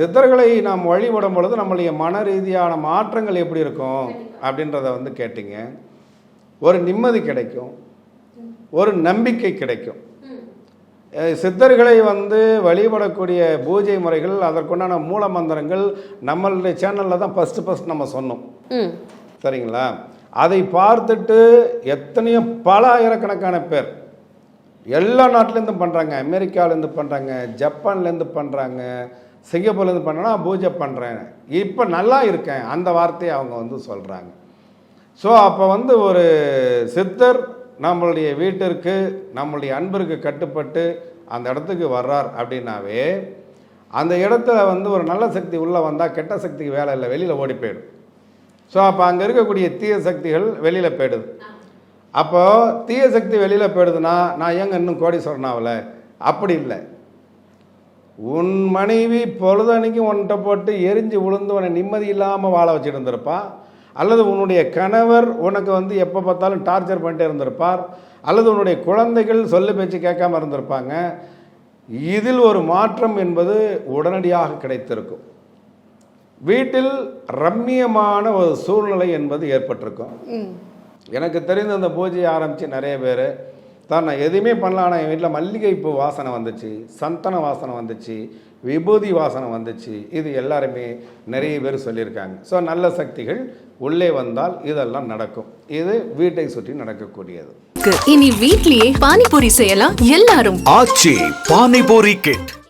சித்தர்களை நாம் வழிபடும் பொழுது நம்மளுடைய மன ரீதியான மாற்றங்கள் எப்படி இருக்கும் அப்படின்றத வந்து கேட்டிங்க. ஒரு நிம்மதி கிடைக்கும். ஒரு நம்பிக்கை கிடைக்கும். சித்தர்களை வந்து வழிபடக்கூடிய பூஜை முறைகள் அதற்குண்டான மூல மந்திரங்கள் நம்மளுடைய சேனலில் தான் ஃபஸ்ட்டு ஃபஸ்ட் நம்ம சொன்னோம். சரிங்களா? அதை பார்த்துட்டு எத்தனையோ பல ஆயிரக்கணக்கான பேர் எல்லா நாட்டிலேருந்தும் பண்ணுறாங்க அமெரிக்காவிலேருந்து பண்ணுறாங்க ஜப்பான்லேருந்து பண்ணுறாங்க சிங்கப்பூர்லேருந்து பண்ணனா பூஜை பண்ணுறேன் இப்போ நல்லா இருக்கேன். அந்த வார்த்தையை அவங்க வந்து சொல்கிறாங்க ஸோ அப்போ வந்து ஒரு சித்தர் நம்மளுடைய வீட்டிற்கு நம்மளுடைய அன்பிற்கு கட்டுப்பட்டு அந்த இடத்துக்கு வர்றார் அப்படின்னாவே அந்த இடத்துல வந்து ஒரு நல்ல சக்தி உள்ளே வந்தால் கெட்ட சக்திக்கு வேலை இல்லை வெளியில் ஓடி போயிடும். ஸோ அப்போ அங்கே இருக்கக்கூடிய தீய சக்திகள் வெளியில் போயிடுது. அப்போது தீய சக்தி வெளியில் போயிடுதுன்னா நான் ஏங்க இன்னும் கோடீஸ்வரன் ஆகலை? அப்படி இல்லை. உன் மனைவி பொழுதன்னைக்கு உன்கிட்ட போட்டு எரிஞ்சு விழுந்து உன்னை நிம்மதி இல்லாமல் வாழ வச்சுட்டு இருந்திருப்பா. அல்லது உன்னுடைய கணவர் உனக்கு வந்து எப்போ பார்த்தாலும் டார்ச்சர் பண்ணிட்டே இருந்திருப்பார். அல்லது உன்னுடைய குழந்தைகள் சொல்லு பேச்சு கேட்காம இருந்திருப்பாங்க. இதில் ஒரு மாற்றம் என்பது உடனடியாக கிடைத்திருக்கும். வீட்டில் ரம்மியமான ஒரு சூழ்நிலை என்பது ஏற்பட்டிருக்கும். எனக்கு தெரிந்த அந்த பூஜையை ஆரம்பித்து நிறைய பேர். தான் நான் எதுவுமே பண்ணல ஆனால் என் வீட்டில் மல்லிகைப்பூ வாசனை வந்துச்சு சந்தன வாசனை வந்துச்சு விபூதி வாசனை வந்துச்சு. இது எல்லாருமே நிறைய பேர் சொல்லியிருக்காங்க. ஸோ நல்ல சக்திகள் உள்ளே வந்தால் இதெல்லாம் நடக்கும். இது வீட்டை சுற்றி நடக்கக்கூடியது. இனி வீட்லயே பானிபூரி செய்யலாம் எல்லாரும். ஆச்சி பானிபூரி கிட்.